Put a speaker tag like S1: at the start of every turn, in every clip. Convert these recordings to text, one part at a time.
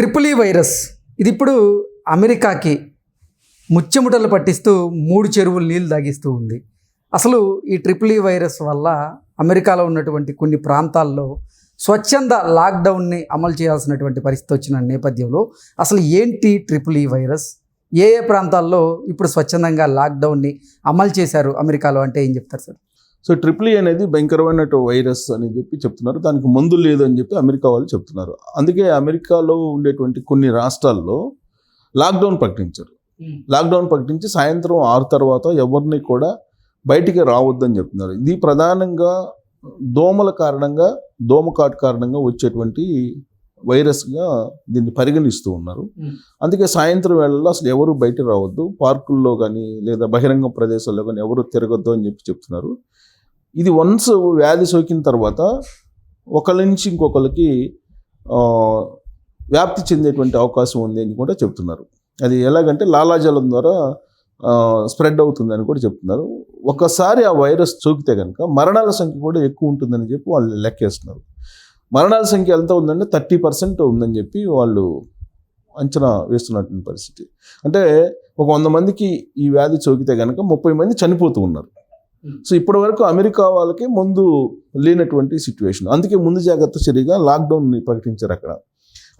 S1: Triple E virus. ఇది ఇప్పుడు అమెరికాకి ముచ్చెముటలు పట్టిస్తూ మూడు చెరువులు నీళ్ళు తాగిస్తూ ఉంది. అసలు ఈ ట్రిపుల్ ఈ వైరస్ వల్ల అమెరికాలో ఉన్నటువంటి కొన్ని ప్రాంతాల్లో స్వచ్ఛంద లాక్డౌన్ని అమలు చేయాల్సినటువంటి పరిస్థితి వచ్చిన నేపథ్యంలో అసలు ఏంటి ట్రిపుల్ ఈ వైరస్? ఏ ఏ ప్రాంతాల్లో ఇప్పుడు స్వచ్ఛందంగా లాక్డౌన్ని అమలు చేశారు అమెరికాలో అంటే ఏం చెప్తారు సార్?
S2: సో ట్రిపుల్ ఈ అనేది భయంకరమైన వైరస్ అని చెప్పి చెప్తున్నారు. దానికి మందు లేదు అని చెప్పి అమెరికా వాళ్ళు చెప్తున్నారు. అందుకే అమెరికాలో ఉండేటువంటి కొన్ని రాష్ట్రాల్లో లాక్డౌన్ ప్రకటించారు. లాక్డౌన్ ప్రకటించి సాయంత్రం ఆరు తర్వాత ఎవరిని కూడా బయటికి రావద్దని చెప్తున్నారు. ఇది ప్రధానంగా దోమల కారణంగా దోమకాటు కారణంగా వచ్చేటువంటి వైరస్గా దీన్ని పరిగణిస్తూ ఉన్నారు.
S1: Hmm.
S2: అందుకే సాయంత్రం వేళల్లో అసలు ఎవరు బయట రావద్దు. పార్కుల్లో కానీ లేదా బహిరంగ ప్రదేశాల్లో కానీ ఎవరు తిరగొద్దు అని చెప్పి చెప్తున్నారు. ఇది వన్స్ వ్యాధి సోకిన తర్వాత ఒకళ్ళ నుంచి ఇంకొకరికి వ్యాప్తి చెందేటువంటి అవకాశం ఉంది అని కూడా చెప్తున్నారు. అది ఎలాగంటే లాలాజలం ద్వారా స్ప్రెడ్ అవుతుందని కూడా చెప్తున్నారు. ఒకసారి ఆ వైరస్ సోకితే కనుక మరణాల సంఖ్య కూడా ఎక్కువ ఉంటుందని చెప్పి వాళ్ళు లెక్కేస్తున్నారు. మరణాల సంఖ్య ఎంత ఉందంటే థర్టీ పర్సెంట్ ఉందని చెప్పి వాళ్ళు అంచనా వేస్తున్నటువంటి పరిస్థితి. అంటే ఒక వంద మందికి ఈ వ్యాధి సోకితే కనుక ముప్పై మంది చనిపోతూ ఉన్నారు. సో ఇప్పటి వరకు అమెరికా వాళ్ళకి ముందు లేనటువంటి సిచ్యువేషన్ అందుకే ముందు జాగ్రత్త చర్యగా లాక్డౌన్ ప్రకటించారు అక్కడ.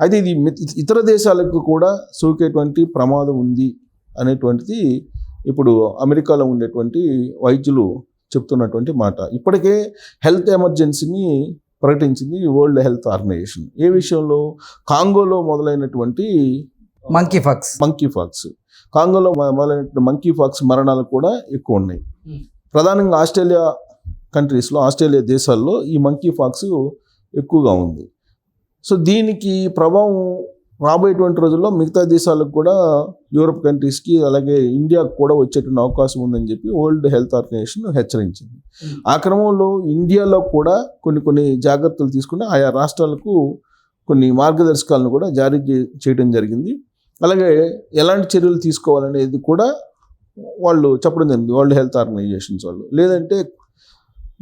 S2: అయితే ఇది ఇతర దేశాలకు కూడా సోకేటువంటి ప్రమాదం ఉంది అనేటువంటిది ఇప్పుడు అమెరికాలో ఉండేటువంటి వైద్యులు చెప్తున్నటువంటి మాట. ఇప్పటికే హెల్త్ ఎమర్జెన్సీని ప్రకటించింది వరల్డ్ హెల్త్ ఆర్గనైజేషన్ ఏ విషయంలో? కాంగోలో మొదలైనటువంటి
S1: మంకీ ఫాక్స్
S2: మంకీ ఫాక్స్ కాంగోలో మొ- మొదలైన మంకీ ఫాక్స్ మరణాలు కూడా ఎక్కువ ఉన్నాయి.
S1: Hmm.
S2: ప్రధానంగా ఆస్ట్రేలియా కంట్రీస్లో ఆస్ట్రేలియా దేశాల్లో ఈ మంకీ ఫాక్స్ ఎక్కువగా ఉంది. సో దీనికి ప్రభావం రాబోయేటువంటి రోజుల్లో మిగతా దేశాలకు కూడా యూరోప్ కంట్రీస్కి అలాగే ఇండియాకు కూడా వచ్చేటువంటి అవకాశం ఉందని చెప్పి వరల్డ్ హెల్త్ ఆర్గనైజేషన్ హెచ్చరించింది. ఆ క్రమంలో ఇండియాలో కూడా కొన్ని కొన్ని జాగ్రత్తలు తీసుకుని ఆయా రాష్ట్రాలకు కొన్ని మార్గదర్శకాలను కూడా జారీ చేయడం జరిగింది. అలాగే ఎలాంటి చర్యలు తీసుకోవాలనేది కూడా వాళ్ళు చెప్పడం జరిగింది. వరల్డ్ హెల్త్ ఆర్గనైజేషన్స్ వాళ్ళు. లేదంటే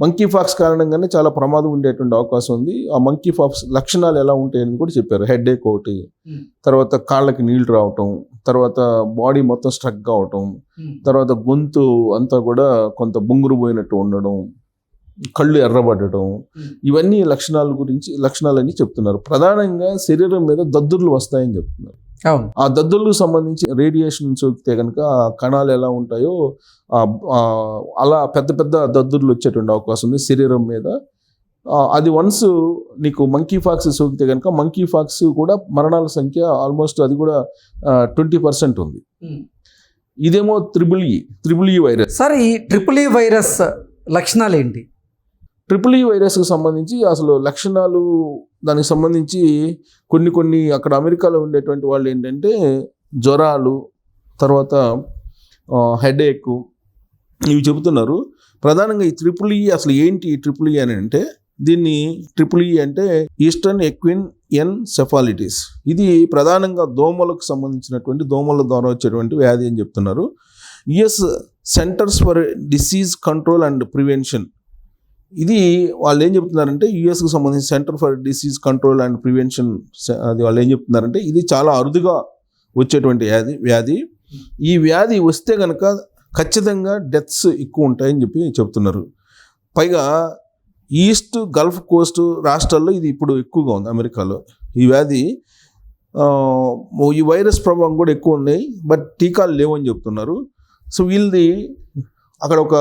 S2: మంకీ ఫాక్స్ కారణంగానే చాలా ప్రమాదం ఉండేటువంటి అవకాశం ఉంది. ఆ మంకీ ఫాక్స్ లక్షణాలు ఎలా ఉంటాయని కూడా చెప్పారు. హెడ్ ఏక్ ఒకటి. తర్వాత కాళ్ళకి నీళ్ళు రావటం తర్వాత బాడీ మొత్తం స్ట్రక్ కావటం తర్వాత గొంతు అంతా కూడా కొంత బొంగురు పోయినట్టు ఉండడం కళ్ళు ఎర్రబడటం. ఇవన్నీ లక్షణాల గురించి లక్షణాలని చెప్తున్నారు. ప్రధానంగా శరీరం మీద దద్దుర్లు వస్తాయని చెప్తున్నారు.
S1: అవును.
S2: ఆ దద్దుర్లకు సంబంధించి రేడియేషన్ సోకితే కనుక ఆ కణాలు ఎలా ఉంటాయో అలా పెద్ద పెద్ద దద్దుర్లు వచ్చేటువంటి అవకాశం ఉంది శరీరం మీద. అది వన్స్ నీకు మంకీ ఫాక్స్ సోకితే కనుక మంకీ ఫాక్స్ కూడా మరణాల సంఖ్య ఆల్మోస్ట్ అది కూడా ట్వంటీ పర్సెంట్ ఉంది. ఇదేమో triple E triple E virus.
S1: Sir ఈ ట్రిపుల్ ఈ వైరస్ లక్షణాలు ఏంటి
S2: ట్రిపుల్ ఈ e వైరస్కి సంబంధించి అసలు లక్షణాలు దానికి సంబంధించి కొన్ని కొన్ని అక్కడ అమెరికాలో ఉండేటువంటి వాళ్ళు ఏంటంటే జ్వరాలు తర్వాత హెడేక్ ఇవి చెబుతున్నారు. ప్రధానంగా ఈ ట్రిపుల్ ఈ e అసలు ఏంటి ఈ ట్రిపుల్ ఈ e అని అంటే దీన్ని ట్రిపుల్ ఈ అంటే ఈస్టర్న్ ఎక్విన్ ఎన్ సెఫాలిటీస్. ఇది ప్రధానంగా దోమలకు సంబంధించినటువంటి దోమల ద్వారా వచ్చేటువంటి వ్యాధి అని చెప్తున్నారు. US centers for disease control and prevention ఇది వాళ్ళు ఏం చెప్తున్నారంటే యుఎస్కి సంబంధించి center for disease control and prevention అది వాళ్ళు ఏం చెప్తున్నారంటే ఇది చాలా అరుదుగా వచ్చేటువంటి వ్యాధి వ్యాధి. ఈ వ్యాధి వస్తే కనుక ఖచ్చితంగా డెత్స్ ఎక్కువ ఉంటాయని చెప్పి చెప్తున్నారు. పైగా ఈస్ట్ గల్ఫ్ కోస్ట్ రాష్ట్రాల్లో ఇది ఇప్పుడు ఎక్కువగా ఉంది అమెరికాలో. ఈ వ్యాధి ఈ వైరస్ ప్రభావం కూడా ఎక్కువ ఉన్నాయి బట్ టీకాలు లేవని చెప్తున్నారు. సో వీళ్ళది అక్కడ ఒక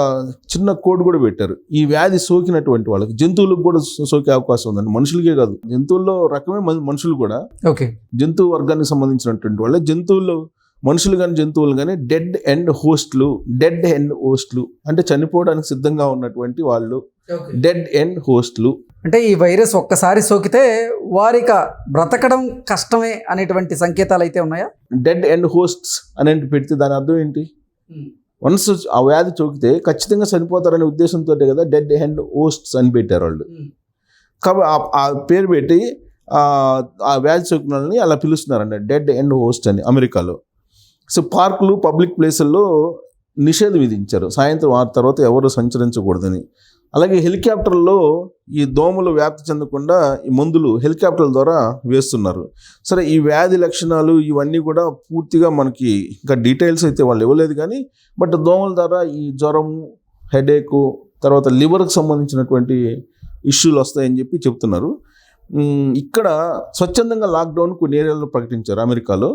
S2: చిన్న కోడ్ కూడా పెట్టారు. ఈ వ్యాధి సోకినటువంటి వాళ్ళకి జంతువులకు కూడా సోకే అవకాశం ఉందండి. మనుషులకే కాదు. జంతువుల్లో రకమే మన- మనుషులు కూడా
S1: ఓకే.
S2: జంతు వర్గానికి సంబంధించినటువంటి వాళ్ళే. జంతువులు మనుషులు కానీ జంతువులు కానీ డెడ్ ఎండ్ హోస్ట్లు డెడ్ ఎండ్ హోస్ట్లు అంటే చనిపోవడానికి సిద్ధంగా ఉన్నటువంటి వాళ్ళు డెడ్ ఎండ్ హోస్ట్లు.
S1: అంటే ఈ వైరస్ ఒక్కసారి సోకితే వారిక బ్రతకడం కష్టమే అనేటువంటి సంకేతాలు అయితే ఉన్నాయా?
S2: డెడ్ ఎండ్ హోస్ట్స్ అని పెడితే దాని అర్థం ఏంటి? వన్స్ ఆ వ్యాధి చోకితే ఖచ్చితంగా చనిపోతారనే ఉద్దేశంతో కదా డెడ్ హ్యాండ్ హోస్ట్స్ అని పెట్టారు వాళ్ళు. కాబట్టి ఆ- ఆ పేరు పెట్టి ఆ ఆ వ్యాధి సోకిన వాళ్ళని అలా పిలుస్తున్నారండి డెడ్ ఎండ్ హోస్ట్ అని అమెరికాలో. సో పార్కులు పబ్లిక్ ప్లేసుల్లో నిషేధం విధించారు. సాయంత్రం ఆరు తర్వాత ఎవరు సంచరించకూడదని. అలాగే హెలికాప్టర్లో ఈ దోమలు వ్యాప్తి చెందకుండా ఈ మందులు హెలికాప్టర్ల ద్వారా వేస్తున్నారు. సరే ఈ వ్యాధి లక్షణాలు ఇవన్నీ కూడా పూర్తిగా మనకి ఇంకా డీటెయిల్స్ అయితే వాళ్ళు ఇవ్వలేదు కానీ బట్ దోమల ద్వారా ఈ జ్వరం హెడేకు తర్వాత లివర్కి సంబంధించినటువంటి ఇష్యూలు వస్తాయని చెప్పి చెప్తున్నారు. ఇక్కడ స్వచ్ఛందంగా లాక్డౌన్ కొన్ని ఏరియాల్లో ప్రకటించారు అమెరికాలో.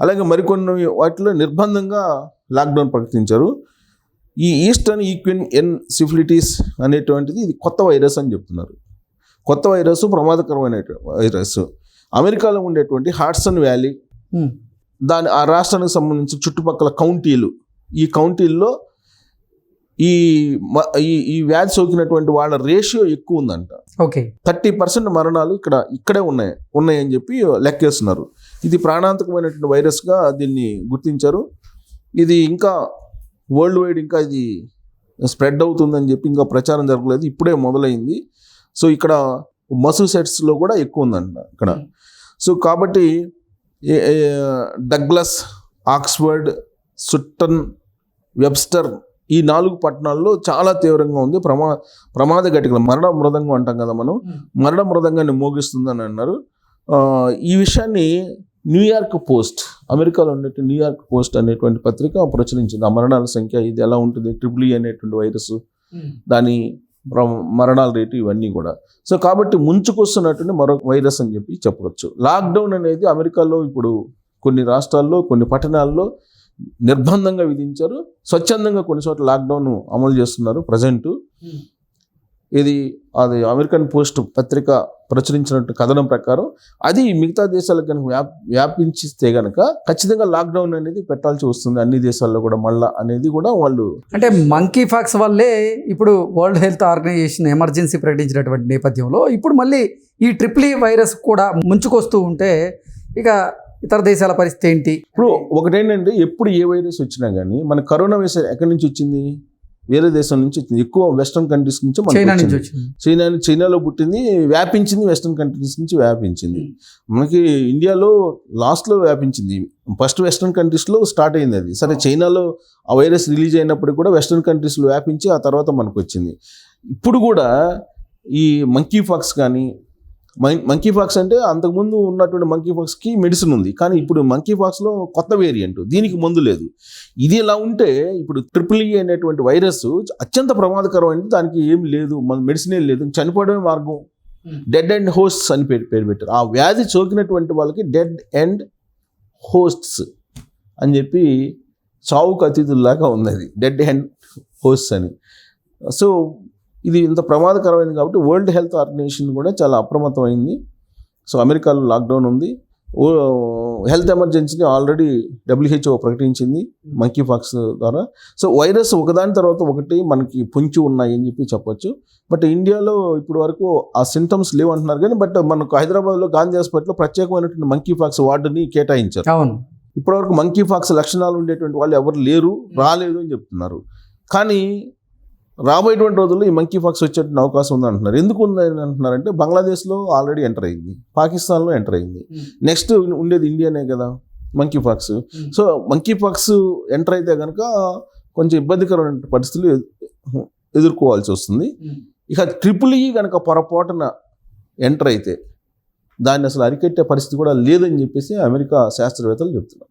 S2: అలాగే మరికొన్ని వాటిలో నిర్బంధంగా లాక్డౌన్ ప్రకటించారు. ఈ ఈస్టర్న్ ఈక్విన్ ఎన్ సిఫిలిటీస్ అనేటువంటిది ఇది కొత్త వైరస్ అని చెప్తున్నారు. కొత్త వైరస్ ప్రమాదకరమైన వైరస్. అమెరికాలో ఉండేటువంటి హాట్సన్ వ్యాలీ దాని ఆ రాష్ట్రానికి సంబంధించి చుట్టుపక్కల కౌంటీలు. ఈ కౌంటీల్లో ఈ ఈ వ్యాధి సోకినటువంటి వాళ్ళ రేషియో ఎక్కువ ఉందంట.
S1: ఓకే.
S2: థర్టీ పర్సెంట్ మరణాలు ఇక్కడ ఇక్కడే ఉన్నాయి ఉన్నాయని చెప్పి లెక్కేస్తున్నారు. ఇది ప్రాణాంతకమైనటువంటి వైరస్గా దీన్ని గుర్తించారు. ఇది ఇంకా వరల్డ్ వైడ్ ఇంకా ఇది స్ప్రెడ్ అవుతుందని చెప్పి ఇంకా ప్రచారం జరగలేదు. ఇప్పుడే మొదలైంది. సో ఇక్కడ మసూసెట్స్లో కూడా ఎక్కువ ఉందంట ఇక్కడ. సో కాబట్టి డగ్లస్ ఆక్స్ఫర్డ్ సుట్టన్ వెబ్స్టర్ ఈ నాలుగు పట్టణాల్లో చాలా తీవ్రంగా ఉంది. ప్రమా ప్రమాద ఘటికలు. మరణ మృదంగం అంటాం కదా మనం. మరణ మృదంగాన్ని మోగిస్తుందని అన్నారు. ఈ విషయాన్ని న్యూయార్క్ పోస్ట్ అమెరికాలో ఉండే న్యూయార్క్ పోస్ట్ అనేటువంటి పత్రిక ప్రచురించింది. ఆ మరణాల సంఖ్య ఇది ఎలా ఉంటుంది? ట్రిపుల్ ఈ అనేటువంటి వైరస్ దాని ప్ర- మరణాల రేటు ఇవన్నీ కూడా. సో కాబట్టి ముంచుకొస్తున్నటువంటి మరొక వైరస్ అని చెప్పి చెప్పవచ్చు లాక్డౌన్ అనేది అమెరికాలో ఇప్పుడు కొన్ని రాష్ట్రాల్లో కొన్ని పట్టణాల్లో నిర్బంధంగా విధించారు. స్వచ్ఛందంగా కొన్ని చోట్ల లాక్డౌన్ అమలు చేస్తున్నారు ప్రజెంట్. ఇది అది అమెరికన్ పోస్ట్ పత్రిక ప్రచురించినట్టు కథనం ప్రకారం అది మిగతా దేశాలకు కనుక వ్యాప్ వ్యాపించిస్తే కనుక ఖచ్చితంగా లాక్డౌన్ అనేది పెట్టాల్సి వస్తుంది. అన్ని దేశాల్లో కూడా మళ్ళా అనేది కూడా వాళ్ళు
S1: అంటే మంకీ ఫాక్స్ వల్లే ఇప్పుడు వరల్డ్ హెల్త్ ఆర్గనైజేషన్ ఎమర్జెన్సీ ప్రకటించినటువంటి నేపథ్యంలో ఇప్పుడు మళ్ళీ ఈ ట్రిప్లీ వైరస్ కూడా ముంచుకొస్తూ ఉంటే ఇక ఇతర దేశాల పరిస్థితి ఏంటి?
S2: ఇప్పుడు ఒకటేంటంటే ఎప్పుడు ఏ వైరస్ వచ్చినా కానీ మన కరోనా వైరస్ ఎక్కడి నుంచి వచ్చింది? వేరే దేశం నుంచి వచ్చింది ఎక్కువ వెస్ట్రన్ కంట్రీస్ నుంచి మనకు
S1: చైనా
S2: చైనాలో పుట్టింది వ్యాపించింది వెస్ట్రన్ కంట్రీస్ నుంచి వ్యాపించింది. మనకి ఇండియాలో లాస్ట్లో వ్యాపించింది. ఫస్ట్ వెస్ట్రన్ కంట్రీస్లో స్టార్ట్ అయింది అది. సరే చైనాలో ఆ వైరస్ రిలీజ్ అయినప్పుడు కూడా వెస్ట్రన్ కంట్రీస్లో వ్యాపించి ఆ తర్వాత మనకు వచ్చింది. ఇప్పుడు కూడా ఈ మంకీ ఫాక్స్ కానీ మంకీ ఫాక్స్ అంటే అంతకుముందు ఉన్నటువంటి మంకీ ఫాక్స్కి మెడిసిన్ ఉంది. కానీ ఇప్పుడు మంకీ ఫాక్స్లో కొత్త వేరియంట్ దీనికి మందు లేదు. ఇది ఎలా ఉంటే ఇప్పుడు ట్రిపుల్ ఈ అనేటువంటి వైరస్ అత్యంత ప్రమాదకరమైనది. దానికి ఏం లేదు. మన మెడిసినే లేదు. చనిపోవడమే మార్గం. డెడ్ అండ్ హోస్ట్స్ అని పేరు పేరు పెట్టారు. ఆ వ్యాధి సోకినటువంటి వాళ్ళకి డెడ్ అండ్ హోస్ట్స్ అని చెప్పి చావుకు అతిథుల్లాగా ఉంది అది డెడ్ అండ్ హోస్ట్స్ అని. సో ఇది ఇంత ప్రమాదకరమైంది కాబట్టి వరల్డ్ హెల్త్ ఆర్గనైజేషన్ కూడా చాలా అప్రమత్తమైంది. సో అమెరికాలో లాక్డౌన్ ఉంది. హెల్త్ ఎమర్జెన్సీని ఆల్రెడీ డబ్ల్యూహెచ్ఓ ప్రకటించింది మంకీ ఫాక్స్ ద్వారా. సో వైరస్ ఒకదాని తర్వాత ఒకటి మనకి పొంచి ఉన్నాయి అని చెప్పి చెప్పొచ్చు. బట్ ఇండియాలో ఇప్పుడు వరకు ఆ సింటమ్స్ లేవు అంటున్నారు కానీ బట్ మనకు హైదరాబాద్లో గాంధీ హాస్పిటల్లో ప్రత్యేకమైనటువంటి మంకీ ఫాక్స్ వార్డుని కేటాయించారు.
S1: అవును.
S2: ఇప్పటివరకు మంకీ ఫాక్స్ లక్షణాలు ఉండేటువంటి వాళ్ళు ఎవరు లేరు రాలేదు అని చెప్తున్నారు. కానీ రాబోయేటువంటి రోజుల్లో ఈ మంకీ ఫాక్స్ వచ్చేటువంటి అవకాశం ఉంది అంటున్నారు ఎందుకు ఉంది అని అంటున్నారంటే బంగ్లాదేశ్లో ఆల్రెడీ ఎంటర్ అయింది. పాకిస్తాన్లో ఎంటర్ అయింది. నెక్స్ట్ ఉండేది ఇండియానే కదా monkeypox so monkeypox enter అయితే కనుక కొంచెం ఇబ్బందికరమైన పరిస్థితులు ఎదు- ఎదుర్కోవాల్సి వస్తుంది. ఇక ట్రిపుల్ ఈ కనుక పొరపాటున ఎంటర్ అయితే దాన్ని అసలు అరికెట్టే పరిస్థితి కూడా లేదని చెప్పేసి అమెరికా శాస్త్రవేత్తలు చెప్తున్నారు.